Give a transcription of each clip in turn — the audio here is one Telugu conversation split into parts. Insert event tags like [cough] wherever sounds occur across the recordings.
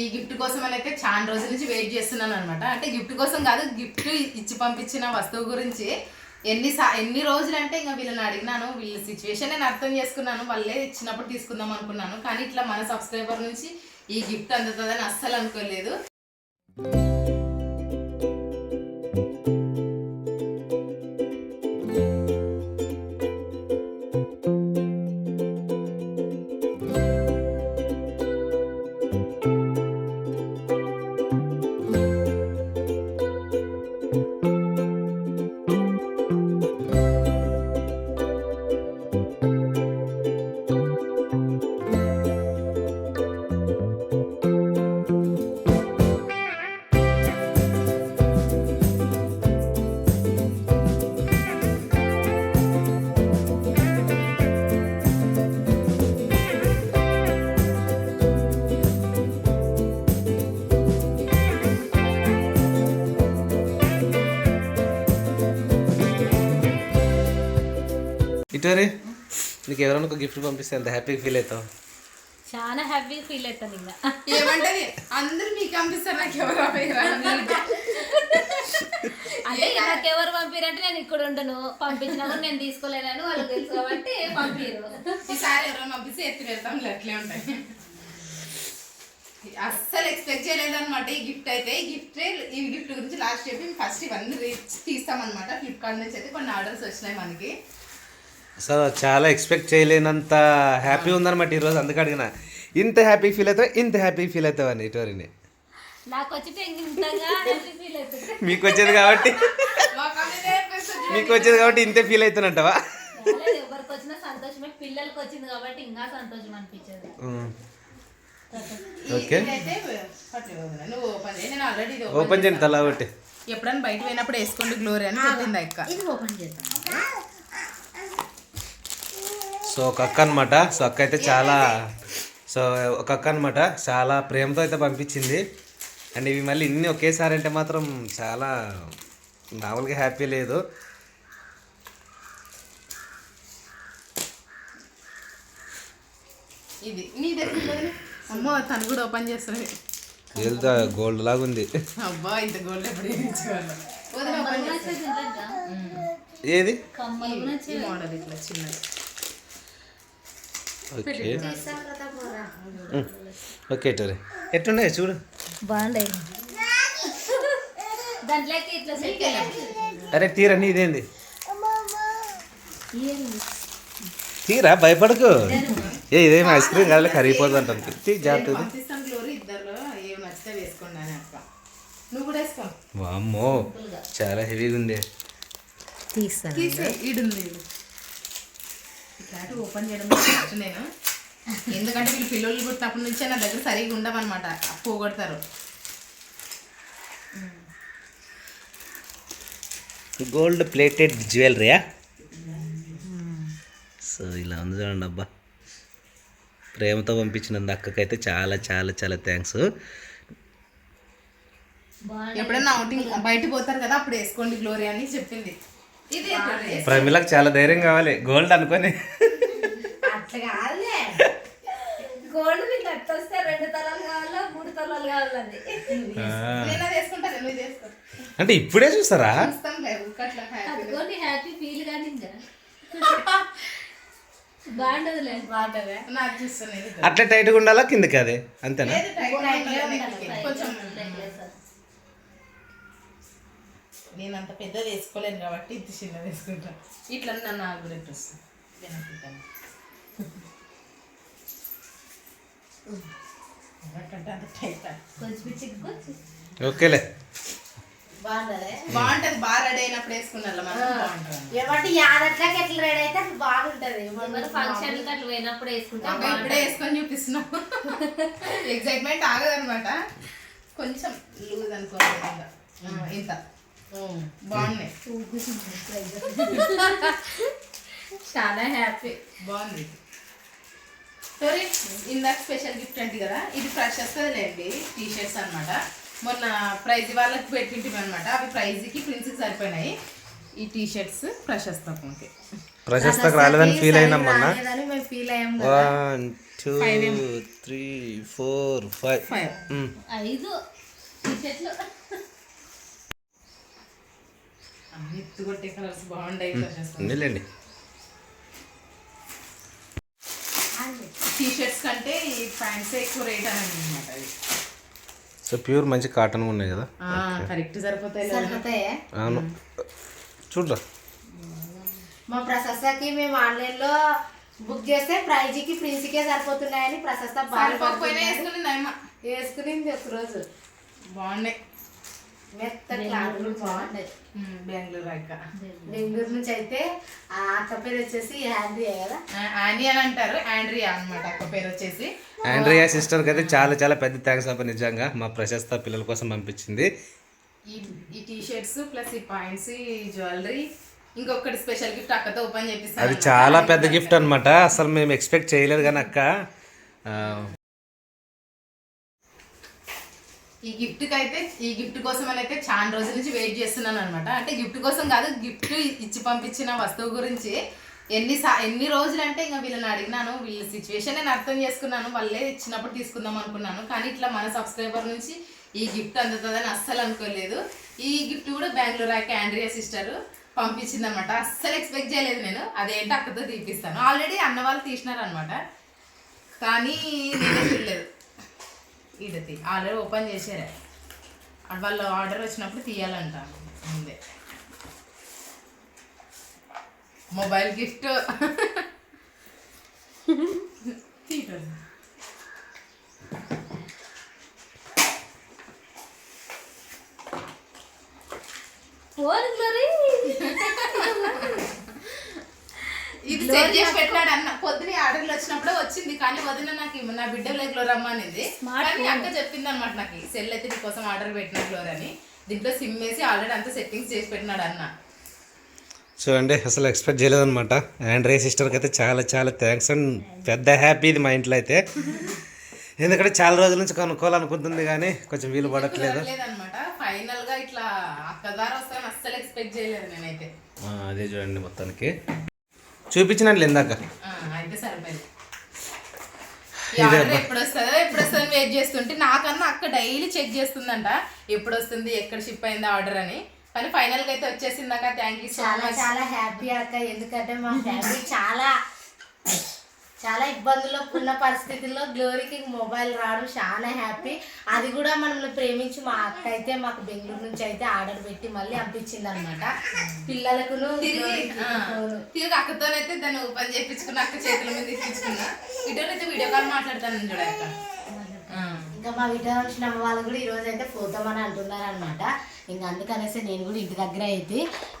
ఈ గిఫ్ట్ కోసం అని అయితే చాలా రోజుల నుంచి వెయిట్ చేస్తున్నాను అనమాట అంటే గిఫ్ట్ కోసం కాదు గిఫ్ట్ ఇచ్చి పంపించిన వస్తువు గురించి. ఎన్ని సా ఎన్ని రోజులు అంటే ఇంకా వీళ్ళని అడిగినాను వీళ్ళ సిచ్యువేషన్ నేను అర్థం చేసుకున్నాను వాళ్ళే ఇచ్చినప్పుడు తీసుకుందాం అనుకున్నాను. కానీ ఇట్లా మన సబ్స్క్రైబర్ నుంచి ఈ గిఫ్ట్ అందుతుందని అస్సలు అనుకోలేదు. ఇటువరే నీకు ఎవరైనా ఒక గిఫ్ట్ పంపిస్తే ఎంత హ్యాపీగా ఫీల్ అవుతావు? చాలా హ్యాపీగా ఫీల్ అవుతాను ఇంకా. ఏమంటది? అందరు మీకు పంపిస్తారు నాకు ఎవరు అంటే నాకు ఎవరు పంపిరంటే నేను ఇక్కడ ఉండను. పంపించినా కూడా నేను తీసుకోలేనని వాళ్ళకి తెలుసు కాబట్టి పంపిరు ఈసారి ఎవరైనా పంపిస్తే ఎత్తి వెళ్తాం అట్లే ఉంటాయి. అస్సలు ఎక్స్పెక్ట్ చేయలేదన్నమాట ఈ గిఫ్ట్ అయితే. ఈ గిఫ్ట్ ఈ గిఫ్ట్ గురించి లాస్ట్ చెప్పి ఫస్ట్ ఇవన్నీ రీచ్ తీస్తామన్నమాట. ఫ్లిప్కార్ట్ నుంచి అయితే కొన్ని ఆర్డర్స్ వచ్చినాయి మనకి. అసలు చాలా ఎక్స్పెక్ట్ చేయలేనంత హ్యాపీ ఉందన్నమాట ఈరోజు అందుకు అడిగిన ఇంత హ్యాపీ ఫీల్ అవుతావు? ఇంత హ్యాపీ ఫీల్ అవుతావు? అని ఇటువరిని. మీకు వచ్చేది కాబట్టి మాకు వచ్చేది కాబట్టి. ఇంతే ఫీల్ అవుతున్నట్టవా పర్లేదు, ఎవరికి వచ్చినా సంతోషమే. పిల్లలకి వచ్చింది కాబట్టి ఇంకా సంతోషం అనిపించేది. ఈ- ఓకే. ఓపెన్ చేయండి తలా ఒకటి ఎప్పుడైనా బయట పోయినప్పుడు వేసుకోండి గ్లోరీ అని చెప్పింది అక్క. ఇది ఓపెన్ చేద్దాం. సో ఒక అక్క అనమాట సో అక్క అయితే చాలా సో ఒక అక్క అనమాట చాలా ప్రేమతో అయితే పంపించింది. అండ్ ఇవి మళ్ళీ ఇన్ని ఒకేసారి అంటే మాత్రం చాలా మామూలుగా హ్యాపీ లేదు. ఇది నీ దగ్గర అమ్మో తను కూడా ఓపెన్ చేస్తుంది. వెళ్తా గోల్డ్ లాగా ఉంది. అబ్బా ఇంత గోల్డ్ ఎప్పుడు ఏది? మోడల్ ఇట్లా చిన్నది. ఓకే ఓకే టోరే ఎట్లున్నాయి చూడు? సెట్ అరే తీరా నీదేంది తీరా? భయపడకు. ఏ ఇదేం ఐస్ క్రీమ్ కాదు కరిగిపోతుంది అంటాను తీ జాగ్రత్త వామ్మో చాలా హెవీగా ఉంది. తీసే ఇట్లాంటి ఓపెన్ చేయడం ఫస్ట్ నేను. ఎందుకంటే వీళ్ళు పిల్లలు పుట్టినప్పటి నుంచే నా దగ్గర సరిగా ఉండవన్నమాట. పోగొడతారు. గోల్డ్ ప్లేటెడ్ జ్యువెలరీయా? సో ఇలా ఉంది చూడండి అబ్బా. ప్రేమతో పంపించినందు అక్కకైతే చాలా చాలా చాలా థ్యాంక్స్ ఎప్పుడైనా అవుటింగ్ బయట పోతారు కదా అప్పుడు వేసుకోండి గ్లోరీ అని చెప్పింది? ప్రమిలకు చాలా ధైర్యం కావాలి. గోల్డ్ అనుకొని అట్లా కాదులే గోల్డ్ మీకు అట్ట వస్తే రెండు తలాలు కావాలా మూడు తలాలు కావాలండి నేను అది వేసుకుంటాను నువ్వు ఇది వేసుకో అంటే ఇప్పుడే చూస్తారా? చూస్తాం లేదు అట్లా హ్యాపీ. ఫీల్ కానీ. [laughs] అట్లా టైట్గా ఉండాలా కిందకి అదే? అంతేనా? లేదు, టైట్ టైట్గానే కొంచెం నేను అంత పెద్దది వేసుకోలేను కాబట్టి ఇది చిన్నది వేసుకుంటాను ఇట్లా నన్ను నాకు కూడా ఇట్లా వస్తుంది ఓకేలే. బాగుంటది బాగుంటది బాగా రెడీ అయినప్పుడు వేసుకున్నారు ఏమంటే యాదట్లకి ఎట్లా రెడీ అయితే అట్లా బాగుంటది. ఫంక్షన్ అట్లా పోయినప్పుడు వేసుకుంటాం ఇప్పుడే వేసుకొని చూపిస్తున్నాం. [laughs] ఎగ్జైట్మెంట్ ఆగదనమాట కొంచెం లూజ్ అనుకోవాలి ఇంత. బాగున్నాయి. [laughs] చాలా హ్యాపీ బాగుంది సరే ఇందాక స్పెషల్ గిఫ్ట్ అంటే కదా ఇది ఫ్రెష్ వస్తుందిలేండి టీ షర్ట్స్ అనమాట మొన్న ప్రైజ్ వాళ్ళకి పెట్టింటివి అనమాట అవి ప్రైజ్కి ప్రిన్స్కి సరిపోయినాయి. ఈ టీ షర్ట్స్ ఓకే ప్రశస్తకు రాలేదని ఫీల్ అయినాం మొన్న. One two three four five five ఐదు ఎత్తుగొట్టే కలర్స్ బాగుంటాయి ఉందిలేండి. టీ షర్ట్స్ కంటే ఈ ప్యాంట్స్ ఎక్కువ రేట్ అని అనమాట సో ప్యూర్ మంచి కాటన్ ఉన్నాయి కదా? కరెక్ట్ సరిపోతాయి సరిపోతాయే? అవును. చూడరా. మా ప్రశస్తకి మేము ఆన్లైన్లో బుక్ చేస్తే ప్రైజ్కి ప్రిన్స్కే సరిపోతున్నాయని ప్రశస్త సరిపోకపోయినా బాగా వేసుకుని అమ్మ? వేసుకునింది ఒక రోజు బాగున్నాయి. మెత్త క్లాత్ బాగుండేది ఉమ్, బెంగళూరు అక్క. బెంగళూరు. నుంచి అయితే ఆ అక్క పేరు వచ్చేసి హ్యాండీ కదా? ఆ- ఆని అని అంటారు ఆండ్రియా అన్నమాట అక్క పేరు వచ్చేసి. ఆండ్రియా సిస్టర్కి అయితే చాలా చాలా పెద్ద థ్యాంక్స్ అప్ప నిజంగా. మా ప్రశస్త పిల్లల కోసం పంపించింది. ఈ ఈ టీ షర్ట్స్ ప్లస్ ఈ పాయింట్స్ ఈ జ్యువెలరీ ఇంకొకటి స్పెషల్ గిఫ్ట్ అక్కతో ఓపెన్ చేపిస్తాను అది చాలా పెద్ద గిఫ్ట్ అనమాట అసలు మేము ఎక్స్పెక్ట్ చేయలేదు కానీ అక్క ఆ, ఈ గిఫ్ట్కి అయితే ఈ గిఫ్ట్ కోసం అని అయితే చాలా రోజుల నుంచి వెయిట్ చేస్తున్నాను అనమాట అంటే గిఫ్ట్ కోసం కాదు గిఫ్ట్ ఇచ్చి పంపించిన వస్తువు గురించి. ఎన్ని సా ఎన్ని రోజులు అంటే ఇంకా వీళ్ళని అడిగినాను వీళ్ళ సిచ్యువేషన్ నేను అర్థం చేసుకున్నాను వాళ్ళే ఇచ్చినప్పుడు తీసుకుందాం అనుకున్నాను. కానీ ఇట్లా మన సబ్స్క్రైబర్ నుంచి ఈ గిఫ్ట్ అందుతుందని అస్సలు అనుకోలేదు. ఈ గిఫ్ట్ కూడా బెంగళూరు ఆ ఆండ్రియా సిస్టర్ పంపించిందనమాట అస్సలు ఎక్స్పెక్ట్ చేయలేదు నేను. అదేంటి అక్కతో తీపిస్తాను. ఆల్రెడీ అన్న వాళ్ళు తీసినారనమాట కానీ నేనే చూడలేదు. ఇది ఆల్రెడీ ఓపెన్ చేసారే. వాళ్ళు ఆర్డర్ వచ్చినప్పుడు తీయాలంట. ముందే. మొబైల్ గిఫ్ట్ ఫోన్ మరి ఇది సెట్ చేసి పెట్టాడు అన్న పొద్దున ఆర్డర్లు వచ్చినప్పుడే వచ్చింది కానీ వదిన నాకు నా బిడ్డ లైక్ రమ్మనింది కానీ అక్క చెప్పింది అనమాట నాకు సెల్ అయితే నీకోసం ఆర్డర్ పెట్టిన ఫ్లోర్ అని. దీంట్లో సిమ్ వేసి ఆల్రెడీ అంతా సెట్టింగ్స్ చేసి పెట్టినాడు అన్న. చూడండి అసలు ఎక్స్పెక్ట్ చేయలేదన్నమాట. ఆండ్రియా సిస్టర్కి అయితే చాలా చాలా థ్యాంక్స్ అండ్ పెద్ద హ్యాపీ ఇది మా ఇంట్లో అయితే. ఎందుకంటే చాలా రోజుల నుంచి కొనుక్కోవాలనుకుంటుంది కానీ కొంచెం వీలు పడట్లేదు. లేదనమాట ఫైనల్గా ఇట్లా అక్క ద్వారా వస్తాను అస్సలు ఎక్స్పెక్ట్ చేయలేదు నేనైతే. ఆ, అదే చూడండి మొత్తానికి. చూపించినట్లు ఇందాక. అయితే సరిపోయింది. ఆర్డర్ ఎప్పుడు వస్తుందో ఎప్పుడు వస్తుందో వెయిట్ చేస్తుంటే నాకన్నా అక్క డైలీ చెక్ చేస్తుందంట ఎప్పుడు వస్తుంది ఎక్కడ షిప్ అయింది ఆర్డర్ అని. కానీ ఫైనల్గా అయితే వచ్చేసిందాక థ్యాంక్ యూ సో చాలా మచ్ చాలా హ్యాపీ అక్క. ఎందుకంటే మా ఫ్యామిలీ చాలా చాలా ఇబ్బందుల్లో ఉన్న పరిస్థితుల్లో గ్లోరీకి మొబైల్ రావడం చాలా హ్యాపీ అది కూడా మనల్ని ప్రేమించి మా అక్క అయితే మాకు బెంగళూరు నుంచి అయితే ఆర్డర్ పెట్టి మళ్ళీ పంపించింది అనమాట పిల్లలకును తిరిగి అక్కతోనైతే దాన్ని ఓపెన్ చేయించుకున్న అక్క చేతుల మీద ఇప్పించుకున్నా. ఇటోనైతే వీడియో కాల్ మాట్లాడతాను. ఇంకా మా వీడియో వచ్చిన అమ్మ వాళ్ళు కూడా ఈరోజు అయితే పోతామని అంటున్నారు అనమాట ఇంకా అందుకనేసి నేను కూడా ఇంటి దగ్గర అయితే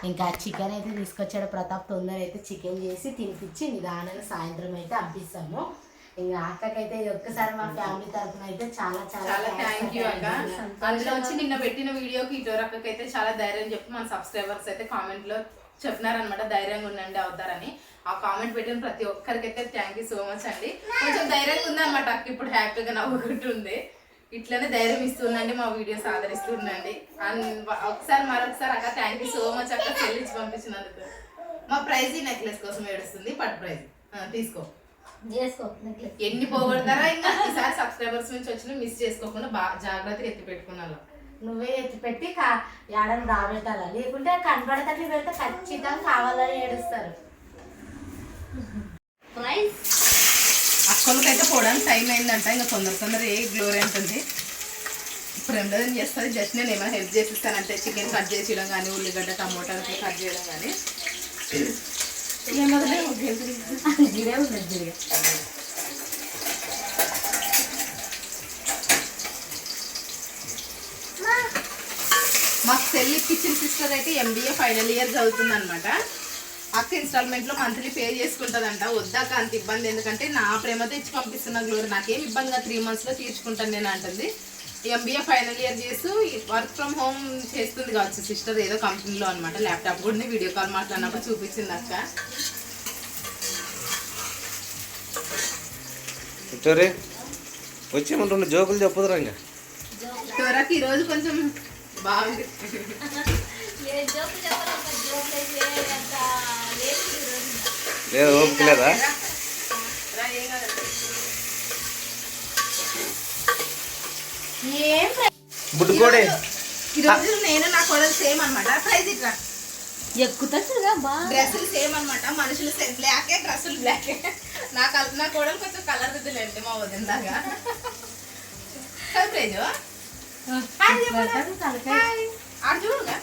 ఇంకా చికెన్ అయితే తీసుకొచ్చాడు ప్రతాప్. తొందర అయితే చికెన్ చేసి తినిపించి నిదానంగా సాయంత్రం అయితే పంపిస్తాము ఇంకా అక్కకైతే ఒక్కసారి మా ఫ్యామిలీ తరఫున అయితే చాలా చాలా థ్యాంక్ యూ అక్క. అందులో వచ్చి నిన్న పెట్టిన వీడియోకి ఇటో అక్కకి అయితే చాలా ధైర్యం చెప్పి మన సబ్స్క్రైబర్స్ అయితే కామెంట్లో చెప్పినారనమాట ధైర్యంగా ఉండండి అవుతారని. ఆ కామెంట్ పెట్టిన ప్రతి ఒక్కరికి అయితే థ్యాంక్ యూ సో మచ్ అండి. కొంచెం ధైర్యంగా ఉందన్నమాట అక్క. ఇప్పుడు హ్యాపీగా నవ్వుకుంటుంది. ఇట్లనే ధైర్యం ఇస్తుండండి మా వీడియోస్ ఆదరిస్తుండండి. అండ్ ఒకసారి మరొకసారి అక్క థ్యాంక్ యూ సో మచ్ అక్క చెల్లించి పంపించినందుకు. మా ప్రైజ్ ఈ నెక్లెస్ కోసం ఏడుస్తుంది పట్ ప్రైజ్. తీసుకో. ఎన్ని పోగొడతారా ఇంకా? ఈసారి సబ్స్క్రైబర్స్ నుంచి వచ్చిన మిస్ చేసుకోకుండా బాగా జాగ్రత్తగా ఎత్తి పెట్టుకున్నాను. నువ్వే ఎత్తి పెట్టి ఏడని రాబెట్టాలి? లేకుంటే కనబడతట్లు పెడితే ఖచ్చితంగా కావాలని ఏడుస్తారు. ప్రైస్ అక్కలకైతే పోవడానికి టైం అయిందంట. ఇంకా తొందర తొందర ఏ గ్లోరీ ఉంటుంది ఇప్పుడు ఏం చేస్తుంది? జస్ట్ నేను ఏమైనా హెల్ప్ చేసిస్తానంటే చికెన్ కట్ చేసేయడం కానీ ఉల్లిగడ్డ టమోటాలు కట్ చేయడం కానీ మాకు సెల్ ఇప్పించిన సిస్టర్ అయితే ఎంబీఏ ఫైనల్ ఇయర్ చదువుతుంది అనమాట అక్క ఇన్స్టాల్మెంట్లో మంత్లీ పే చేసుకుంటుందంట. వద్దాక అంత ఇబ్బంది. ఎందుకంటే నా ప్రేమతో ఇచ్చి పంపిస్తున్న గ్లోరీ నాకేం ఇబ్బందిగా త్రీ మంత్స్లో తీర్చుకుంటాను నేను అంటుంది. ఎంబీఏ ఫైనల్ ఇయర్ చేస్తూ వర్క్ ఫ్రమ్ హోమ్ చేస్తుంది కావచ్చు సిస్టర్ ఏదో కంపెనీలో అనమాట ల్యాప్టాప్ కూడా వీడియో కాల్ మాట్లాడినప్పుడు చూపించింది అక్క. చూరే వచ్చేమంటుండే జోకులు చెప్పుదురా ఇంకా. త్వరకి ఈరోజు కొంచెం బాగుంది [laughs] ఏ జోకు చెప్పాలి జోకు అయితే అంత లేదు ఓపిక లేదా? బుడ్డుకోడే. ఈరోజు నేను నా కోడలు సేమ్ అనమాట ప్రైజ్ ఇట్లా డ్రెస్సులు సేమ్ అన్నమాట. మనుషులు సేమ్. బ్లాకే డ్రెస్సులు బ్లాకే. నా కల్ నా కోడలు కొంచెం కలర్ దిద్దులేండి మా వదిన దాకా ప్రైజ్. ఆడు చూడుగా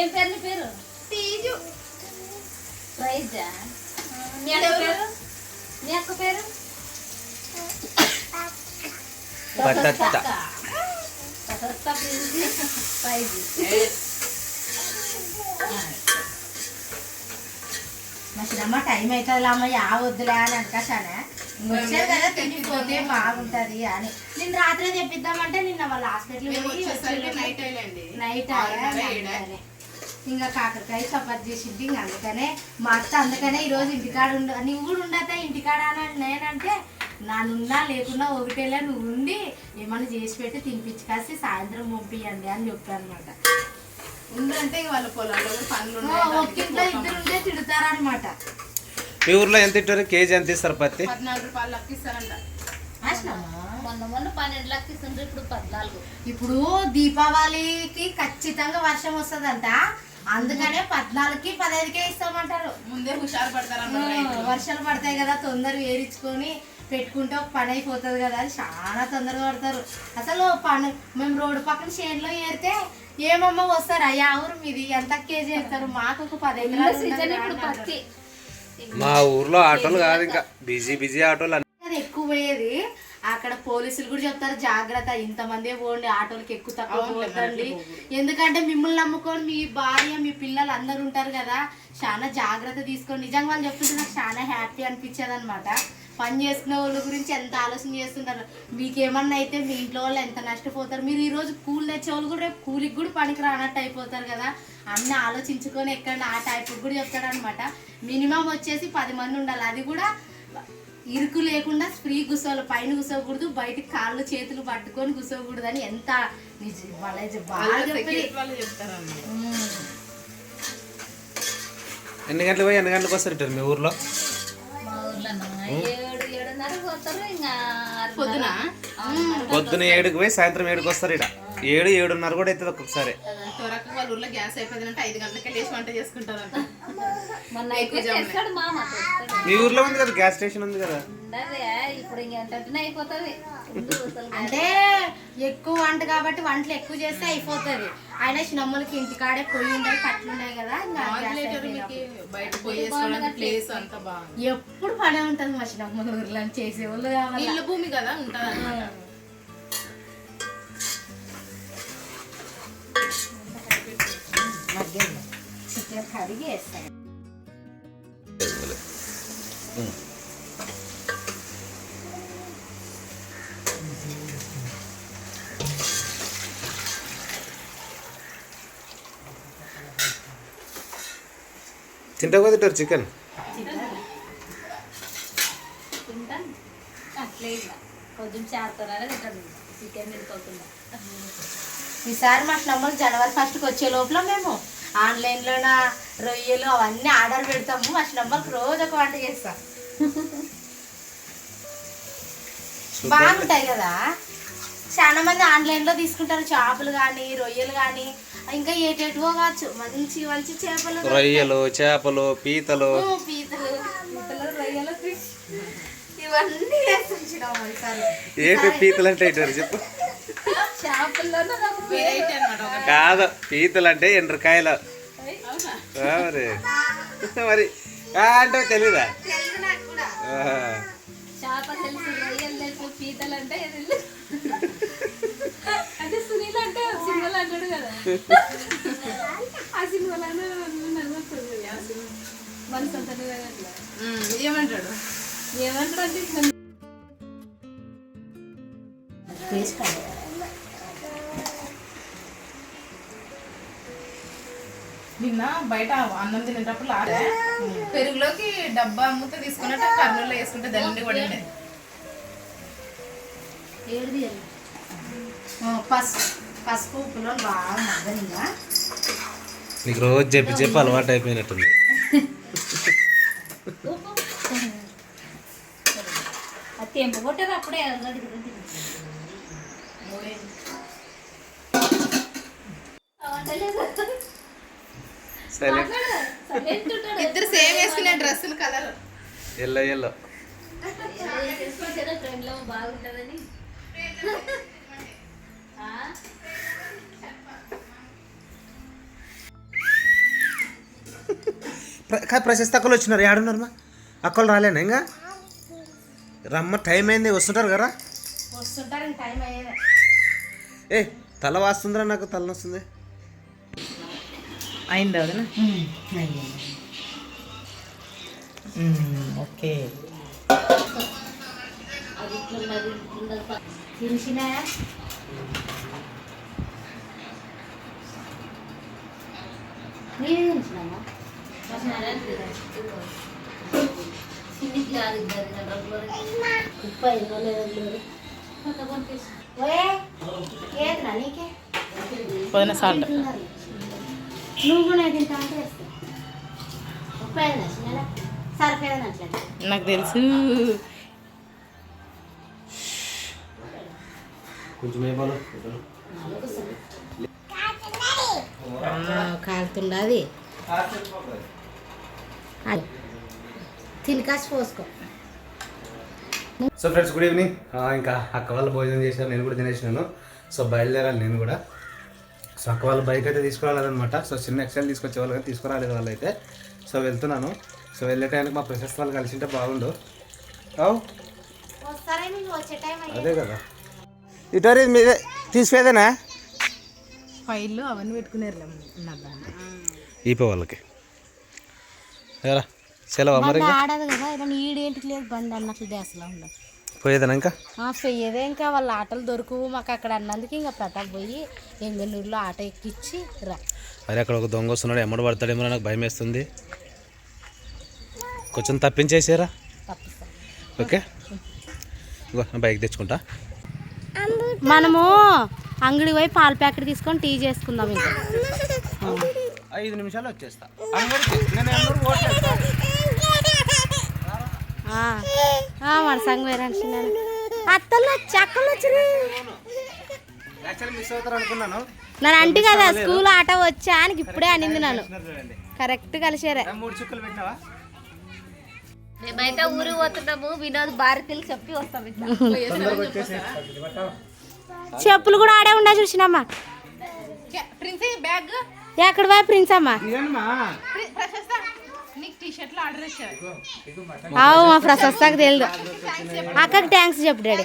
ఏం పేరు నీ పేరు? తీజు. ప్రైజా? నీ అక్క పేరు? నీ అక్క పేరు? పట్టట్ట కొత్త ప్రైజ్. మా చిన్నమ్మ టైం అవుతుంది అమ్మ యా వద్దులే అని అనుకాశానే వచ్చారు కదా తిండిపోతే బాగుంటది అని. నిన్న రాత్రి తెప్పిద్దామంటే నిన్న వాళ్ళ హాస్పిటల్ నైట్ అయ్యండి నైట్ ఇంకా కాకరకాయ చపాతి చేసింది. ఇంకా అందుకనే మా అత్త అందుకనే ఈరోజు ఇంటికాడ ఉండు నువ్వు కూడా ఉండతా ఇంటికాడ అని నేనంటే నానున్నా లేకున్నా ఒకటేలా నువ్వు ఉండి ఏమన్నా చేసి పెట్టి తినిపించి కాసి సాయంత్రం పంపియండి అని చెప్పాను అనమాట ఉందంటే ఇక వాళ్ళ పొలాల్లో పనులు ఒక్కింట్లో ఇద్దరు ఉంటే తిడతారనమాట మీ ఊర్లో ఎంత ఇట్టారు? కేజీ ఎంత ఇస్తారు పత్తి? పద్నాలుగు రూపాయలు లెక్కిస్తారంట. మొన్న మొన్న పన్నెండు లక్షలు ఇస్తుండ్రు ఇప్పుడు పద్నాలుగు. ఇప్పుడు దీపావళికి ఖచ్చితంగా వర్షం వస్తుందంట. అందుకనే పద్నాలుగుకి పదహైదుకే ఇస్తామంటారు. ముందే హుషారు రైతులు. వర్షాలు పడతాయి కదా తొందరగా ఏరించుకొని పెట్టుకుంటే ఒక పని అయిపోతుంది కదా అని చాలా తొందరగా పడతారు. అసలు పని మేము రోడ్డు పక్కన చేనులో ఏరితే ఏమమ్మా వస్తారు? అయ్యా ఊరు మీది. ఎంత కేజీ వేస్తారు? మాకు ఒక పది ఎకరాలు సీజన్ ఉన్నది ఇప్పుడు రా పత్తి? మా ఊర్లో ఆటోలు కాదు ఇంకా. బిజీ బిజీ ఆటోలు ఎక్కువ పోయేది. అక్కడ పోలీసులు కూడా చెప్తారు జాగ్రత్త ఇంతమందే పోండి ఆటోలకి ఎక్కువ తక్కువ పోతండి. ఎందుకంటే మిమ్మల్ని నమ్ముకొని మీ భార్య మీ పిల్లలు అందరు ఉంటారు కదా చాలా జాగ్రత్త తీసుకోండి. నిజంగా వాళ్ళు చెప్తుంటే నాకు చాలా హ్యాపీ అనిపించేది అనమాట పని చేసుకునే వాళ్ళ గురించి ఎంత ఆలోచన చేస్తుంటారు? మీకేమన్నా అయితే మీ ఇంట్లో వాళ్ళు ఎంత నష్టపోతారు? మీరు ఈ రోజు కూలి తెచ్చే వాళ్ళు కూడా రేపు కూలికి కూడా పనికి రానట్టు అయిపోతారు కదా. అన్ని ఆలోచించుకొని ఎక్కడ ఆ టైప్ కూడా చెప్తాడు అనమాట మినిమం వచ్చేసి పది మంది ఉండాలి. అది కూడా ఇరుకు లేకుండా ఫ్రీ కూర్చోవాలి పైన కూర్చోకూడదు బయటికి కాళ్ళు చేతులు పట్టుకొని కూర్చోకూడదు అని ఎంత. ఎన్ని గంటలు పోయి ఎన్ని గంటలకు వస్తారు మీ ఊర్లో. పొద్దున? పొద్దున ఏడుకి పోయి సాయంత్రం ఏడుకి వస్తారు ఇక్కడ ఏడు ఏడున్నర కూడా అవుతుంది ఒక్కొక్కసారి. త్వరగా వాళ్ళ ఊర్లో గ్యాస్ అయిపోయిందంటే ఐదు గంటలకే లేచి వంట చేసుకుంటారంట. మీ ఊర్లో ఉంది కదా గ్యాస్ స్టేషన్ ఉంది కదా? అంటే ఎక్కువ వంట కాబట్టి వంటలు ఎక్కువ చేస్తే అయిపోతుంది. ఆయన చిన్నమ్మలకి ఇంటికాడే పొయ్యి ఉండదు కట్లు ఉన్నాయి కదా ఎప్పుడు పనే ఉంటుంది మా చిన్నమ్మల ఊర్లో చేసేవాళ్ళు భూమి కదా ఉంటుంది మధ్యలో చికెన్ కడిగి వేస్తాను తింటా కూడా చికెన్ కొంచెం చేస్తారా చికెన్ తినుకోకుండా ఈసారి మా చిన్నమ్మలు జనవరి ఫస్ట్కి వచ్చే లోపల మేము ఆన్లైన్లో నా రొయ్యలు అవన్నీ ఆర్డర్ పెడతాము. మా చిన్నమ్మకి రోజు ఒక వంట చేస్తాం. బాగుంటాయి కదా? చాలా మంది ఆన్లైన్లో తీసుకుంటారు చేపలు కానీ రొయ్యలు కానీ ఇంకా ఏటేటివో కావచ్చు. మంచి మంచి చేపలు రొయ్యలు చేపలు పీతలు. పీతలు పీతలు రొయ్యలు ఇవన్నీ వేస్తాం ఏంటి పీతలు అంటే చెప్పు చేపల్లోనే నాకు వెరైటీ అనమాట ఒకటి కాదు పీతలు అంటే ఎండ్రకాయలు మరి. [laughs] మరి. అంటే తెలీదా? తెలుసు నాకు కూడా నిన్న బయట అన్నం తినేటప్పుడు లాగా పెరుగులోకి డబ్బా అమ్ముతూ తీసుకున్నట్టు కర్నూలు వేసుకుంటే దండి కూడా పసుపు పసుపు ఉప్పులో బాగా మగ్గనిగా రోజు చెప్పి చెప్పి అలవాటు అయిపోయినట్టుంది. తెంపు కొట్టారు అప్పుడే ఇద్దరు సేమ్ వేసుకునే డ్రెస్సులు కలర్. Yellow yellow. బాగుంటుందని. ప్రశస్త అక్కలు వచ్చినారు. ఏడున్నారు మా? అక్కలు రాలేనా ఇంకా? రమ్మ టైం అయింది. వస్తుంటారు కదా? వస్తుంటారు టైం అయ్యేదే. ఏ తల వాస్తుందిరా నాకు తల వస్తుంది అయింది వదిన ఓకే తెలిసినా నేనే తెలిసినామా ఉప్పు అయిందో లేదో లేదు. ఓయే, ఏంట్రా నీకే వదిన సాల్ట్ నువ్వు కూడా తింటా అంటే సరిపోయింది నాకు తెలుసు. కాలుతుండది. తినికాసి పోసుకో. So friends good evening. ఇంకా అక్క వాళ్ళు భోజనం చేశారు. నేను కూడా తినేసినాను. సో బయలుదేరాలి నేను కూడా. సో అక్క వాళ్ళ బైక్ అయితే తీసుకురాలేదన్నమాట. సో చిన్న ఎక్సెల్ తీసుకొచ్చే వాళ్ళు కానీ తీసుకురాలేదు వాళ్ళు అయితే సో వెళ్తున్నాను. సో వెళ్ళే టైంకి మా ప్రశస్త వాళ్ళు కలిసి ఉంటే బాగుండు అదే కదా. ఇటరీ మీదే తీసిపోయేదేనా? ఫైళ్ళు అవన్నీ పెట్టుకునేరు ఈపో వాళ్ళకి. సెలవు మరి ఆడదు కదా ఈడేంటికి లేదు బండి అన్నట్లు దేశలో ఉండదు పోయేదేనా ఇంకా చెయ్యదే ఇంకా వాళ్ళ ఆటలు దొరుకువు. మాకు అక్కడ అన్నందుకు ఇంకా ప్రతాప్ పోయి ఎంగనూరులో ఆట ఎక్కిచ్చి రా. మరి అక్కడ ఒక దొంగ వస్తున్నాడు. ఎమ్మడి పడతాడేమో నాకు భయం వేస్తుంది కొంచెం తప్పించేసారా? తప్పిస్తాం ఓకే. బైక్ తెచ్చుకుంటా. మనము అంగడి పోయి పాల ప్యాకెట్ తీసుకొని టీ చేసుకుందాం ఇంకా. ఐదు నిమిషాలు వచ్చేస్తా. మన సంగ వేరే అత్తలు చక్కలు వచ్చినాయి నన్ను అంటే కదా స్కూల్ ఆట వచ్చా అని ఇప్పుడే అనింది నన్ను. కరెక్ట్ కలిసారే మూడు చుక్కలు పెట్టినావా? మేమైతే ఊరికి పోతున్నాము వినోద్ భారతీయులు చెప్పి వస్తాం చెప్పులు కూడా ఆడే ఉండా చూసినమ్మా. Princi bag. ఎక్కడ పోయి ప్రిన్స్ అమ్మ అవు మా ప్రశస్తకు తెలియదు అక్కకి థ్యాంక్స్ చెప్పు డాడీ.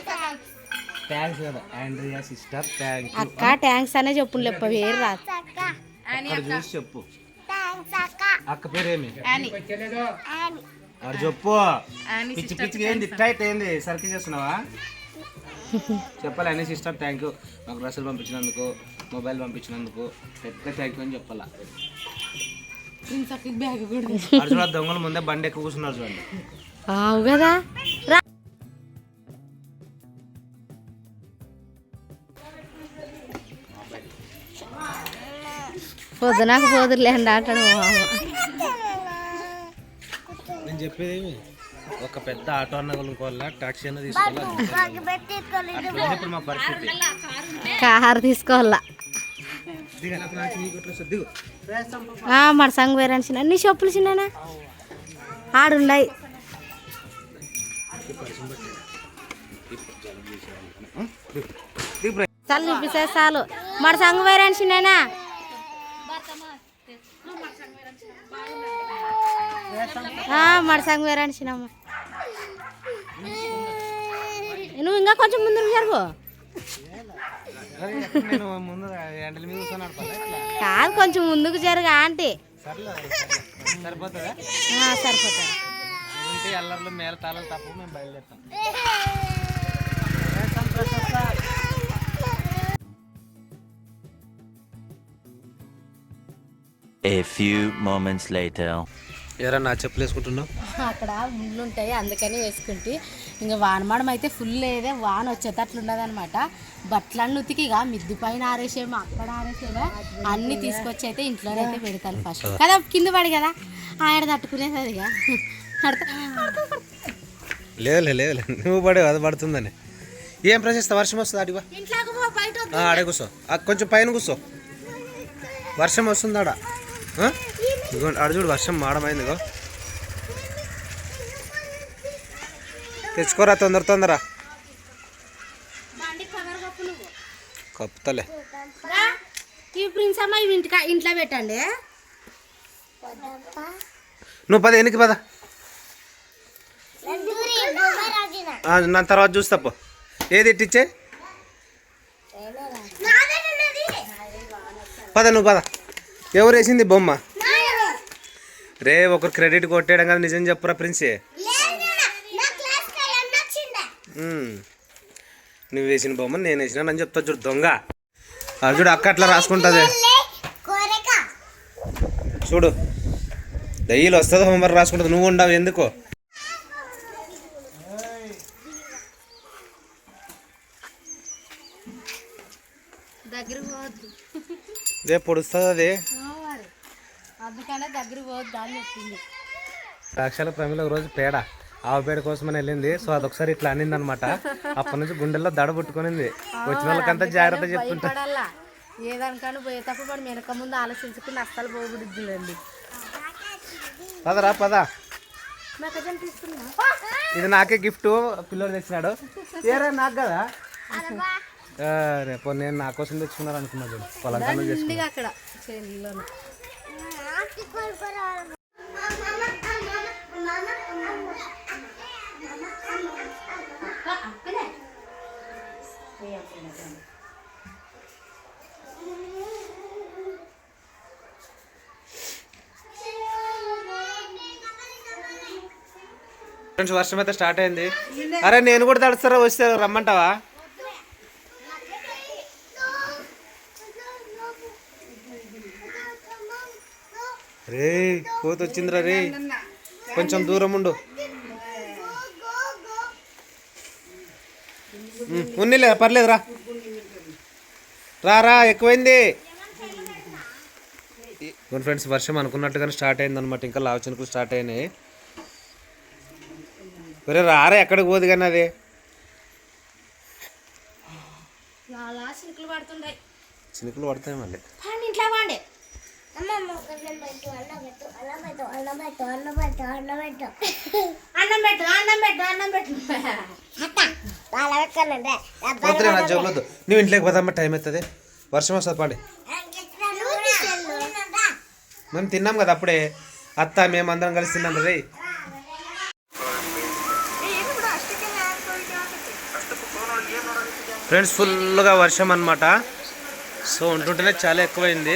థ్యాంక్స్ కదా ఆండ్రియా సిస్టర్ థ్యాంక్ అక్క థ్యాంక్స్ అనే చెప్పు లేప్ప వేరు రాదు. అక్కడ చూసి చెప్పు. అక్క. పేరేమి అక్కడ చెప్పు. పిచ్చి పిచ్చికి ఏంది? టైట్ ఏంది? సర్కిల్ చేస్తున్నావా? చెప్పాలి అన్ని సిస్టర్ థ్యాంక్ యూ నాకు డ్రెస్సులు పంపించినందుకు మొబైల్ పంపించినందుకు. పెద్ద థ్యాంక్ యూ అని చెప్పాలా? దొంగలు ముందే బండి ఎక్కువ కూర్చున్నారు చూడండి. అవు కదా? పొద్దునకు పోదురులేండి అంటాడు మా మామ నేను చెప్పేది ఒక పెద్ద ఆటో అన్న కొనుక్కోవాలా టాక్సీ అన్న తీసుకోవాలా? ఇప్పుడు మా పరిస్థితి. కారు తీసుకోవాలా? మన సంగ వేరే చిన్న నీ చెప్పులు చిన్ననా? ఆడున్నాయి. చాలు చూపిస్తే చాలు. మన సంగ వేరే చిన్ననా మన సంగ వేరే చిన్నమ్మ నువ్వు ఇంకా కొంచెం ముందు జరుగు. కాదు కొంచెం ముందుకు జరుగు ఆంటీ. సర్లే సరిపోతుందా? ఆ, సరిపోతుంది. ఉంటే అల్లర్లు మేల తాళాలు తప్ప మేము బయలుదేరుతాం. A few moments later. ఎరా నా చెప్పులు వేసుకుంటున్నావు? అక్కడ ముళ్ళు ఉంటాయి అందుకని వేసుకుంటే. ఇంకా వానమాడం అయితే ఫుల్ లేదే వాన వచ్చేటట్లు ఉండదు అనమాట బట్టలన్నీ ఉతికి ఇక మిద్ది పైన ఆరేసేమో అక్కడ ఆరేసేమో అన్ని తీసుకొచ్చి అయితే ఇంట్లోనే అయితే పెడతాను ఫస్ట్ కదా కింద పడి కదా ఆడ తట్టుకునేది ఇక లేదులే లేదులే. నువ్వు పడే అది పడుతుందని. ఏం ప్రశస్త వర్షం వస్తుంది అడిగో. ఆడే కూర్చో. కొంచెం పైన కూర్చో. వర్షం వస్తుంది ఆడ ఆడ చూడు వర్షం మాడమైంది తెచ్చుకోరా తొందర తొందర. కప్పుతలే. ప్రిన్స్ అమ్మ ఇంటికా ఇంట్లో పెట్టండి. నువ్వు పద ఎనికి పద. నా తర్వాత చూస్తా పో. ఏది ఇట్టిచ్చే పద నువ్వు పద. ఎవరు వేసింది బొమ్మ? రే ఒకరు క్రెడిట్ కొట్టేయడం కదా నిజం చెప్పురా ప్రిన్సే. నువ్వు వేసిన బొమ్మ నేను వేసిన అని చెప్తా చూడు దొంగ. చూడు అక్క అట్లా రాసుకుంటుంది. చూడు డైలీ వస్తుంది హోంవర్క్ రాసుకుంటుంది నువ్వు ఉండవు ఎందుకో? రేపు పొడుస్తుంది అది? అందుకనే దగ్గర పోవద్దు అని చెప్పింది. ప్రమిలో రోజు పేడ. ఆవు పేడ కోసమని వెళ్ళింది. సో అదొకసారి ఇట్లా అనింది అనమాట అప్పటి నుంచి గుండెల్లో దడ పుట్టుకునింది. వచ్చిన వాళ్ళకంతా జాగ్రత్త చెప్తుంటా భయపడాలా ఏదానికన్నా పోయేటప్పుడు వాడు వెనక ముందు ఆలోచించుకుని అస్సలు పోగుడిద్దులేండి పదరా పద. ఇది నాకే గిఫ్ట్. పిల్లలు తెచ్చినాడు. ఏరా నాకు కదా? రేపు నేను నా కోసం తెచ్చుకున్నారు అనుకున్నాడు పొలం అక్కడ. ఫ్రెండ్స్ వర్షం అయితే స్టార్ట్ అయింది. అరే నేను కూడా తడుస్తారా వస్తే రమ్మంటావా? రే కోత వచ్చిందిరా రే కొంచెం దూరం ఉండు. ఉన్నిలే పర్లేదు రా రా రా ఎక్కువైంది. కొన్ని ఫ్రెండ్స్ వర్షం అనుకున్నట్టుగానే స్టార్ట్ అయింది అనమాట ఇంకా లావు చినుకులు స్టార్ట్ అయినాయి. ఒరే రారా ఎక్కడికి పోదు కానీ అది? చినుకులు పడతాయి మళ్ళీ. అన్నం పెట్టు అన్నం పెట్టు అన్నం పెట్టు నువ్వు ఇంట్లోకి పోదామా? టైం అవుతుంది వర్షం వస్తుంది పాడి మేము తిన్నాం కదా అప్పుడే. అత్త మేము అందరం కలిసి తిన్నాం రే ఫ్రెండ్స్ ఫుల్గా వర్షం అన్నమాట. సో ఉంటుంటేనే చాలా ఎక్కువైంది.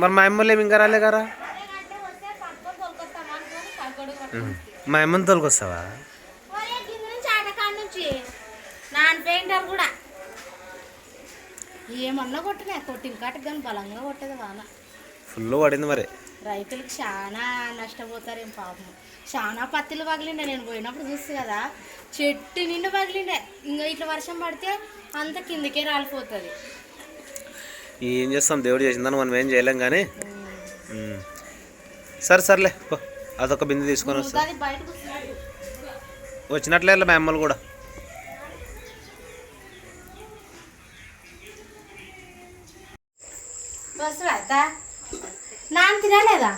మరి మా అమ్మలు ఏమి ఇంకా రాలే కదా మా అమ్మని తోలుకొస్తావా? నాన్ పెయింటర్ కూడా. ఏమన్నా కొట్టినా కొట్టిన కాటికి కానీ బలంగా కొట్టేది వాన. ఫుల్ పడింది మరి. రైతులకు చాలా నష్టపోతారేం పాపం. చాలా పత్తిలు పగిలిండే. నేను పోయినప్పుడు చూస్తే కదా చెట్టు నిండా పగిలిండే. ఇంకా ఇట్లా వర్షం పడితే అంత కిందకే రాలిపోతుంది. ఏం చేస్తాం? దేవుడు చేసిందని మనం ఏం చేయలేం కానీ. సరే సర్లే పో. అదొక బిందె తీసుకొని వస్తా. వచ్చినట్లే మా అమ్మలు కూడా. నాన్న తినలేదా?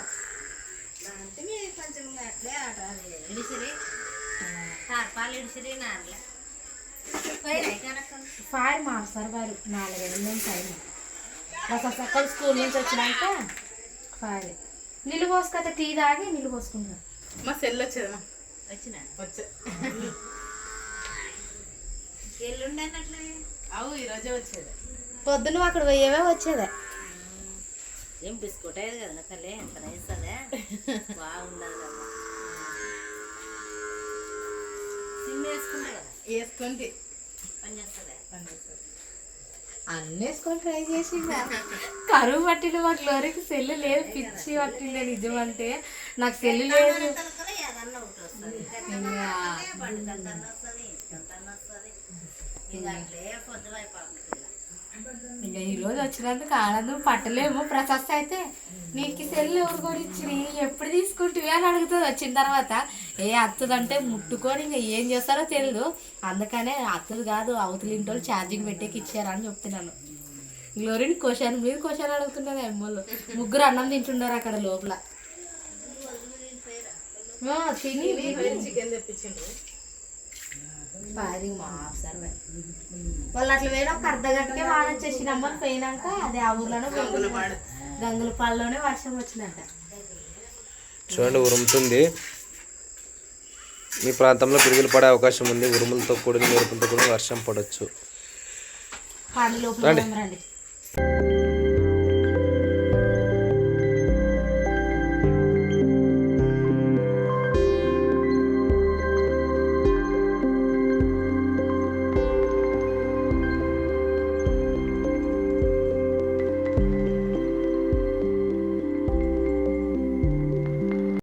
ఫైర్ మారుస్తారు వారు నాలుగైదు నుంచి టైం అసలు సక్కలు స్కూల్ నుంచి వచ్చినాక ఫైర్ నీళ్ళు పోసుకైతే టీ తాగి నీళ్ళు పోసుకుంటారు మా సెల్ వచ్చేదమ్మా వచ్చా. అవు ఈరోజే వచ్చేది. పొద్దున్న అక్కడ పోయేవే వచ్చేదే. ఏం బిస్కెట్ అయ్యేది కదా తల్లి ఎంత నైస్ అదే. బాగుండదు కదా వేసుకుంటా కదా? వేసుకుంటే పని చేస్తుందా? అన్నీ వేసుకొని ట్రై చేసి కరువు పట్టిన మా గ్లోరీకి సెల్లు లేదు పిచ్చి పట్టిండే నిజం అంటే నాకు సెల్లు లేదు. ఇక ఇంకా ఈ రోజు వచ్చినందుకు ఆనందం పట్టలేము. ప్రశస్త అయితే నీకు సెల్ ఎవరు కూడా ఇచ్చి ఎప్పుడు తీసుకుంటువి అని అడుగుతుంది. వచ్చిన తర్వాత ఏ అత్తదంటే ముట్టుకొని ఇంకా ఏం చేస్తారో తెలియదు అందుకనే అత్తది కాదు అవతల ఇంటి ఛార్జింగ్ పెట్టేకి ఇచ్చారని చెప్తున్నాను. గ్లోరీని క్వశ్చన్ మీద క్వశ్చన్ అడుగుతున్నది అమ్మోళ్ళు ముగ్గురు అన్నం తింటున్నారు అక్కడ లోపల. ఆ, తిని. చికెన్ తెప్పించిండ్రు. మా వాళ్ళు అట్లా పోయినా ఒక అర్ధ గంటకే వాన వచ్చేసి నమ్మని పోయినాక అదే ఆ ఊర్లోనే గంగుల పాలలోనే వర్షం వచ్చిందంట. చూడండి ఉరుముతుంది. మీ ప్రాంతంలో పిడుగులు పడే అవకాశం ఉంది. ఉరుములతో కూడిన మెరుపులతో కూడిన వర్షం పడవచ్చు రండి.